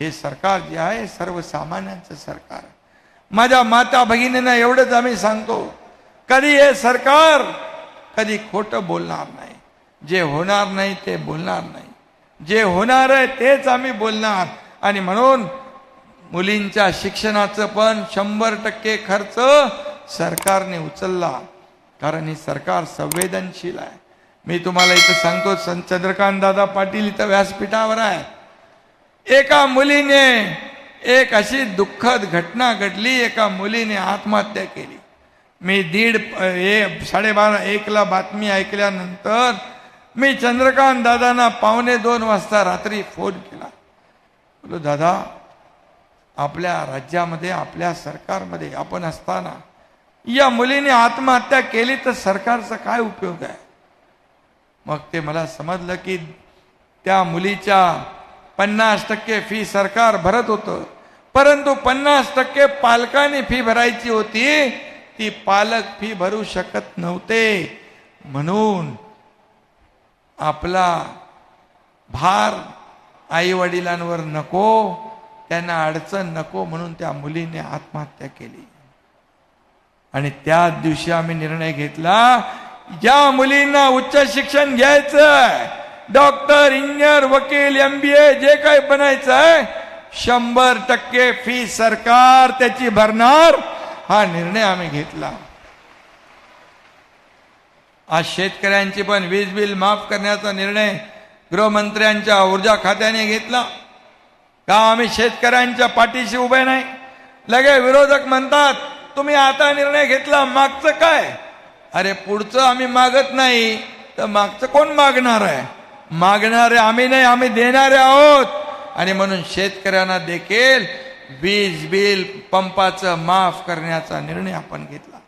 हे सरकार जे आहे सर्वसामान्यांचं सरकार माझ्या माता भगिनींना एवढंच आम्ही सांगतो कधी हे सरकार कधी खोटं बोलणार नाही. जे होणार नाही ते बोलणार नाही. जे होणार आहे तेच आम्ही बोलणार. आणि म्हणून मुलींच्या शिक्षणाचं पण शंभर टक्के खर्च सरकारने उचलला. कारण हे सरकार संवेदनशील आहे. मी तुम्हाला इथं सांगतो संत चंद्रकांत दादा पाटील इथं व्यासपीठावर आहे. एका मुलीने एक अशी दुःखद घटना घडली एका मुलीने आत्महत्या केली. मी दीड हे साडेबारा एकला बातमी ऐकल्यानंतर मी चंद्रकांत दादांना पावणे दोन वाजता रात्री फोन केला. बोलो दादा आपल्या राज्यामध्ये आपल्या सरकारमध्ये आपण असताना या मुलीने आत्महत्या केली तर सरकारचा काय उपयोग आहे? मग ते मला समजलं की त्या मुलीच्या पन्नास टक्के फी सरकार भरत होतं. परंतु पन्नास टक्के पालकांनी फी भरायची होती ती पालक फी भरू शकत नव्हते. म्हणून आपला भार आई वडिलांवर नको त्यांना अडचण नको म्हणून त्या मुलीने आत्महत्या केली. आणि त्याच दिवशी आम्ही निर्णय घेतला ज्या मुलींना उच्च शिक्षण घ्यायचं डॉक्टर इंजिनियर वकील एम बी ए जे काही बनायचं आहे शंभर टक्के फी सरकार त्याची भरणार. हा निर्णय आम्ही घेतला. आज शेतकऱ्यांची पण वीज बिल माफ करण्याचा निर्णय गृहमंत्र्यांच्या ऊर्जा खात्याने घेतला. का आम्ही शेतकऱ्यांच्या पाठीशी उभे नाही? लगे विरोधक म्हणतात तुम्ही आता निर्णय घेतला मागचं काय? अरे पुढचं आम्ही मागत नाही तर मागचं कोण मागणार आहे? मागणारे आम्ही नाही आम्ही देणारे आहोत. आणि म्हणून शेतकऱ्यांना देखील वीज बिल पंपाचं माफ करण्याचा निर्णय आपण घेतला.